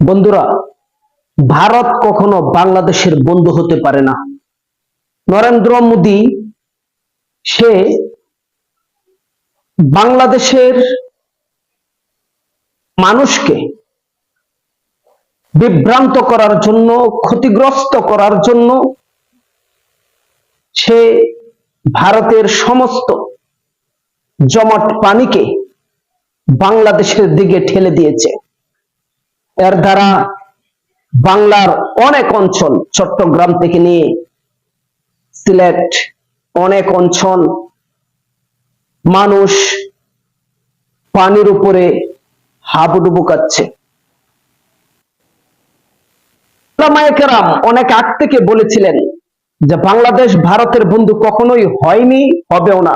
বন্ধুরা, ভারত কখনো বাংলাদেশের বন্ধু হতে পারে না। নরেন্দ্র মোদী, সে বাংলাদেশের মানুষকে বিভ্রান্ত করার জন্য, ক্ষতিগ্রস্ত করার জন্য সে ভারতের সমস্ত জমাট পানিকে বাংলাদেশের দিকে ঠেলে দিয়েছে। এর দ্বারা বাংলার অনেক অঞ্চল, চট্টগ্রাম থেকে নিয়ে সিলেট অনেক অঞ্চল মানুষ পানির উপরে হাবুডুবু কাচ্ছে কেরাম অনেক আগ থেকে বলেছিলেন যে বাংলাদেশ ভারতের বন্ধু কখনোই হয়নি, হবেও না।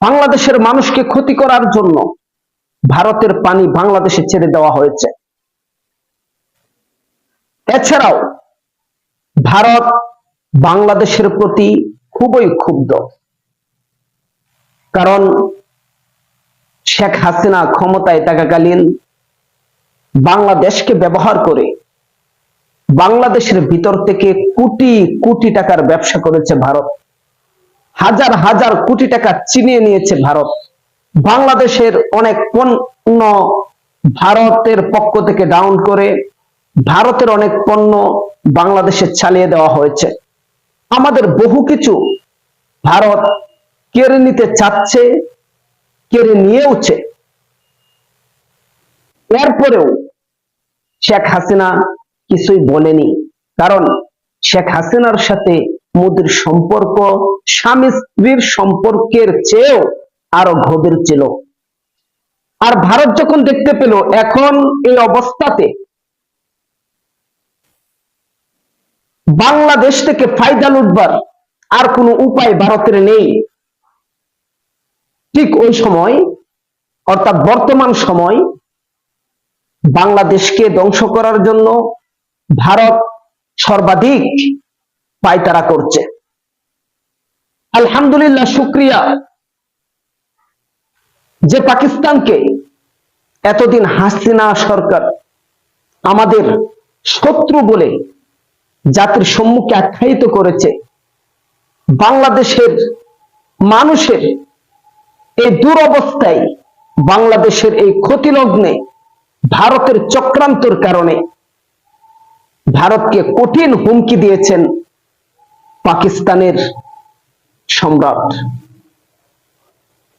বাংলাদেশের মানুষকে ক্ষতি করার জন্য ভারতের পানি বাংলাদেশে ছেড়ে দেওয়া হয়েছে। এছাড়াও ভারত বাংলাদেশের প্রতি খুবই ক্ষুব্ধ। কারণ শেখ হাসিনা ক্ষমতায় থাকাকালীন বাংলাদেশকে ব্যবহার করে বাংলাদেশের ভিতর থেকে কোটি কোটি টাকার ব্যবসা করেছে ভারত। হাজার হাজার কোটি টাকা চিনিয়ে নিয়েছে ভারত। বাংলাদেশের অনেক পণ্য ভারতের পক্ষ থেকে ডাউন করে ভারতের অনেক পণ্য বাংলাদেশে চালিয়ে দেওয়া হয়েছে। আমাদের বহু কিছু ভারত কেড়ে নিতে চাচ্ছে, কেড়ে নিয়েওছে। এরপরেও শেখ হাসিনা কিছুই বলেনি, কারণ শেখ হাসিনার সাথে মোদির সম্পর্ক স্বামী স্ত্রীর সম্পর্কের চেয়েও আরও গভীর ছিল। আর ভারত যখন দেখতে পেল, এখন এই অবস্থাতে বাংলাদেশ থেকে ফায়দা লুটবার আর কোনো উপায় ভারতের নেই। ঠিক ওই সময়, অর্থাৎ বর্তমান সময়, বাংলাদেশকে ধ্বংস করার জন্য ভারত সর্বাধিক পায়তারা করছে। আলহামদুলিল্লাহ, শুক্রিয়া। যে পাকিস্তানকে এতদিন হাসিনা সরকার আমাদের শত্রু বলে জাতির সম্মুখে আখ্যায়িত করেছে, বাংলাদেশের মানুষের এই দুরবস্থায়, বাংলাদেশের এই ক্ষতিলগ্নে, ভারতের চক্রান্তর কারণে ভারতকে কঠিন হুমকি দিয়েছেন পাকিস্তানের সম্রাট।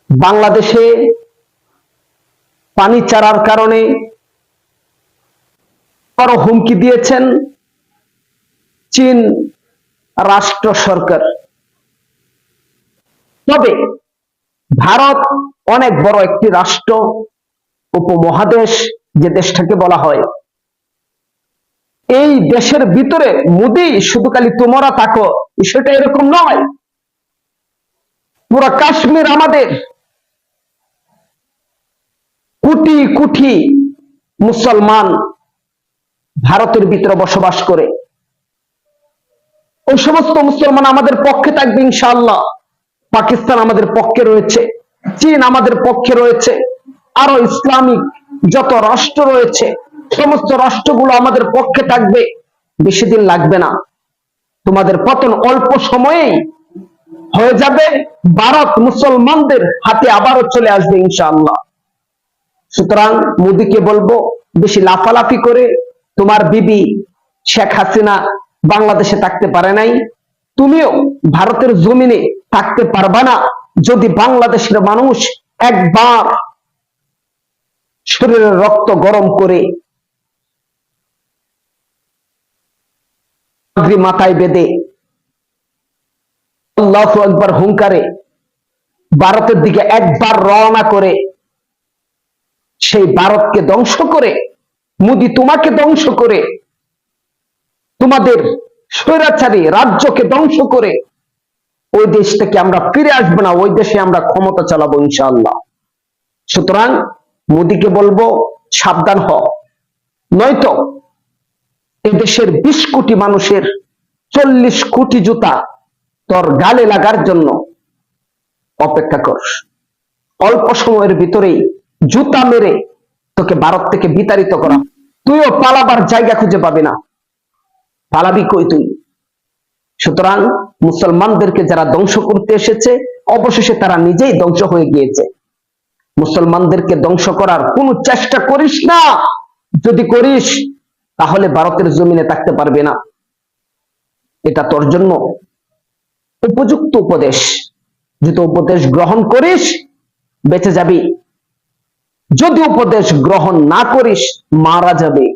বাংলাদেশে পানি চারার কারণে বড় হুমকি দিয়েছেন চীন রাষ্ট্র সরকার। তবে ভারত অনেক বড় একটি রাষ্ট্র, উপমহাদেশ, যে দেশটাকে বলা হয়। এই দেশের ভিতরে মোদি শুধু খালি তোমরা থাকো বিষয়টা এরকম নয়। পুরো কাশ্মীর আমাদের কোটি কোটি মুসলমান ভারতের ভিতরে বসবাস করে। ওই সমস্ত মুসলমান আমাদের পক্ষে থাকবে ইনশাআল্লাহ। পাকিস্তান আমাদের পক্ষে রয়েছে। চীন আমাদের পক্ষে রয়েছে। আরও ইসলামিক যত রাষ্ট্র রয়েছে, সমস্ত রাষ্ট্রগুলো আমাদের পক্ষে থাকবে। বেশি দিন লাগবে না। তোমাদের পতন অল্প সময়েই হয়ে যাবে। ভারত মুসলমানদের হাতে আবারও চলে আসবে ইনশাআল্লাহ। সুতরাং মোদীকে বলব, বেশি লাফালাফি করে তোমার বিবি শেখ হাসিনা বাংলাদেশে থাকতে পারে নাই। তুমিও ভারতের জমিনে থাকতে পারবা না যদি বাংলাদেশের মানুষ একবার শরীরের রক্ত গরম করে মাথায় বেঁধে আল্লাহ একবার হুঙ্কারে ভারতের দিকে একবার রওনা করে সেই ভারতকে ধ্বংস করে, মোদি তোমাকে ধ্বংস করে, তোমাদের স্বৈরাচারী রাজ্যকে ধ্বংস করে, ওই দেশ থেকে আমরা ফিরে আসব না, ওই দেশে আমরা ক্ষমতা চালাবো ইনশাআল্লাহ। সুতরাং মোদিকে বলব, সাবধান হ নয়তো দেশের বিশ কোটি মানুষের চল্লিশ কোটি জুতা তোর গালে লাগার জন্য অপেক্ষা কর অল্প সময়ের ভিতরেই জুতা মেরে তোকে ভারত থেকে বিতাড়িত করা। তুইও পালাবার জায়গা খুঁজে পাবি না। পালাবি কই তুই? সুতরাং মুসলমানদেরকে যারা ধ্বংস করতে এসেছে, অবশেষে তারা নিজেই ধ্বংস হয়ে গিয়েছে। মুসলমানদেরকে ধ্বংস করার কোনো চেষ্টা করিস না। যদি করিস, তাহলে ভারতের জমিনে থাকতে পারবে না। এটা তোর জন্য উপযুক্ত উপদেশ। যদি উপদেশ গ্রহণ করিস, বেঁচে যাবি। যদি উপদেশ গ্রহণ না করিস মারা যাবে।